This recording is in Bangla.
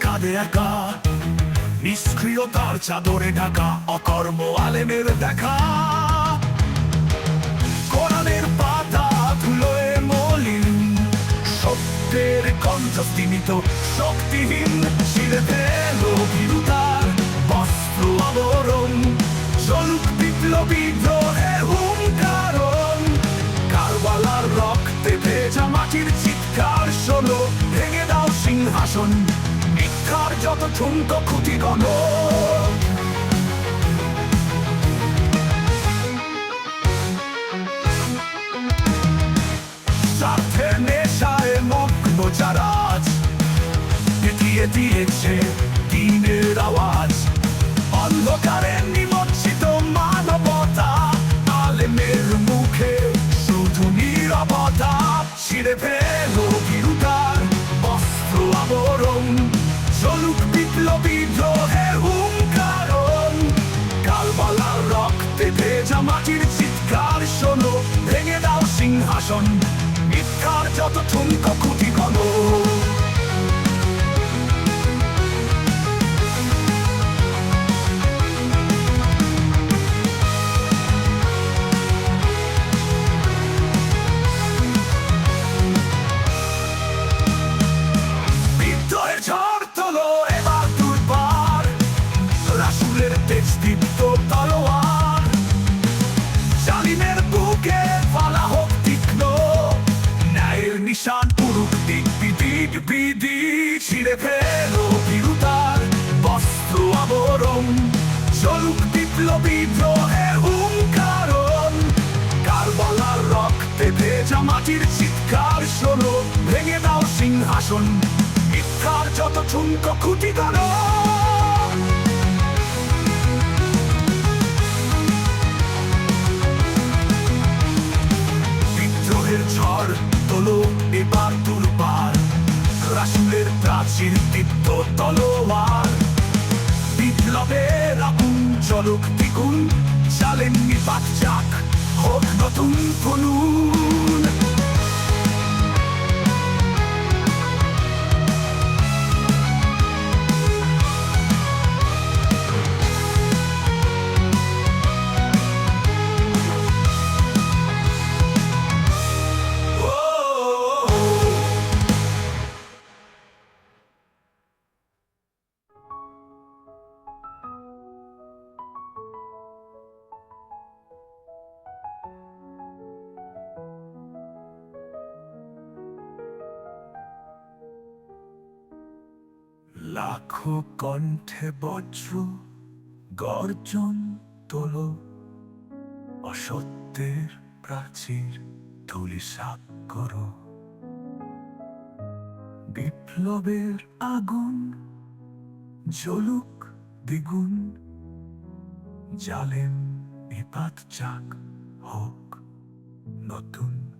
কাঁদে একা। নিষ্ক্রিয়তার চাদরে ঢাকা, অকর্ম আলেমের দেখা। কোরআনের পাতা ধুলোয় মলিন, সত্যের কণ্ঠ শক্তিহীন, শিরে ফেল বিরুতার বস্ত্র আবরণ। চলুক বিপ্লবী দ্রোহের হুঙ্কারণ। কারবালার রক্তে ভেজা মাটির চিৎকার শোনো সিংহাসন মিথ্যার যত ঠুনক খুঁটি গণ। স্বার্থের নেশায় মগ্ন আজ দেখিয়ে দিয়েছে দিনের আওয়াজ। অন্ধকারে বিপ্লবী দ্রোহের হুঙ্কারণ দাও সিংহাসন মিথ্যার যত ঠুনক বিদিক বিদি ছিঁড়ে ফেলো বিরুতার বস্ত্র আবরণ। চলুক বিপ্লবী দ্রোহের হুঙ্কারণ। কারবালার রক্তে ভেজা মাটির চিৎকার শোনো, ভেঙে দাও সিংহাসন। মিথ্যার যত ঠুনক খুঁটি করো প্রাচীর দীপ্ত তলোয়ার। বিপ্লবের আগুন চলুক দ্বিগুণ চালেননি বাচ্চাক হোক নতুন ফনুন লাখো কণ্ঠে বজ্র, গর্জন তোল। অসত্যের প্রাচীর ধুলিসাৎ করো। বিপ্লবের আগুন জ্বলুক দ্বিগুণ, জালেম নিপাত চাক হোক নতুন।